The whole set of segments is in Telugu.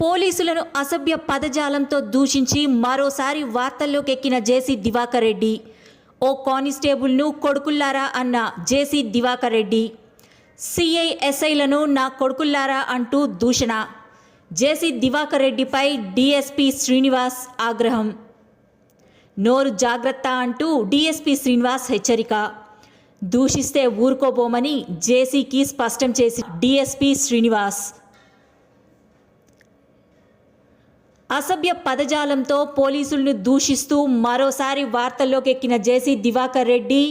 పోలీసులను అసభ్య పదజాలంతో దూషించి మరోసారి వార్తల్లోకి ఎక్కిన జేసీ దివాకర్ రెడ్డి. ఓ కానిస్టేబుల్ను కొడుకుల్లారా అన్న జేసీ దివాకర్ రెడ్డి. సిఐ ఎస్ఐలను నా కొడుకుల్లారా అంటూ దూషణ. జేసీ దివాకర్ రెడ్డిపై డిఎస్పి శ్రీనివాస్ ఆగ్రహం. నోరు జాగ్రత్త అంటూ డిఎస్పి శ్రీనివాస్ హెచ్చరిక. దూషిస్తే ఊరుకోబోమని జేసీకి స్పష్టం చేసి డిఎస్పి శ్రీనివాస్ అసభ్య పదజాలంతో పోలీసులను దూషిస్తూ మరోసారి వార్తల్లోకి ఎక్కిన జేసీ దివాకర్ రెడ్డి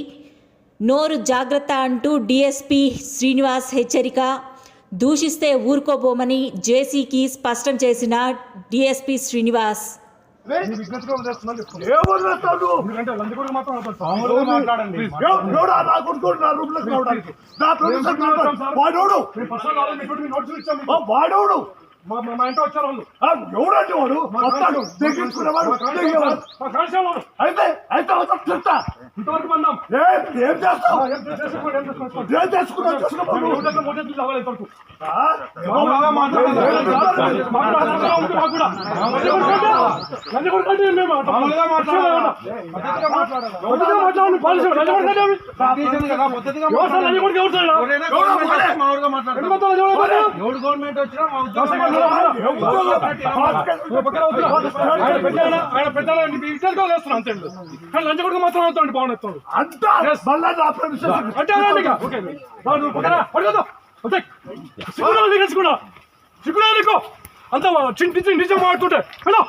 నోరు జాగ్రత్త అంటూ డీఎస్పీ శ్రీనివాస్ హెచ్చరిక. దూషిస్తే ఊరుకోబోమని జేసీకి స్పష్టం చేసిన డీఎస్పీ శ్రీనివాస్. నీ మీ మీ ఇంట్లో వచ్చారు వాళ్ళు. ఎవడంటే వాడు? వస్తాడు వాళ్ళు. అయితే అయితే చెప్తా. ఇంతవరకు మందాం. ఏం ఏం చేస్తావు ఏం చేసుకున్నావు గవర్నమెంట్ వచ్చినా అంతే. కానీ లంచ్ కొడుకు మాత్రం అవుతాడు ఎత్తాడు. అంతా మళ్ళా నా ప్రొడ్యూసర్ అంటే. ఓకే. నువ్వు పక్కన పడుకోద్దు. అంతే. సిగ్గురా నీకు సిగ్గురా. సిగ్గురా నీకు. అంత చింటి చింటి మాడుతుంటే హలో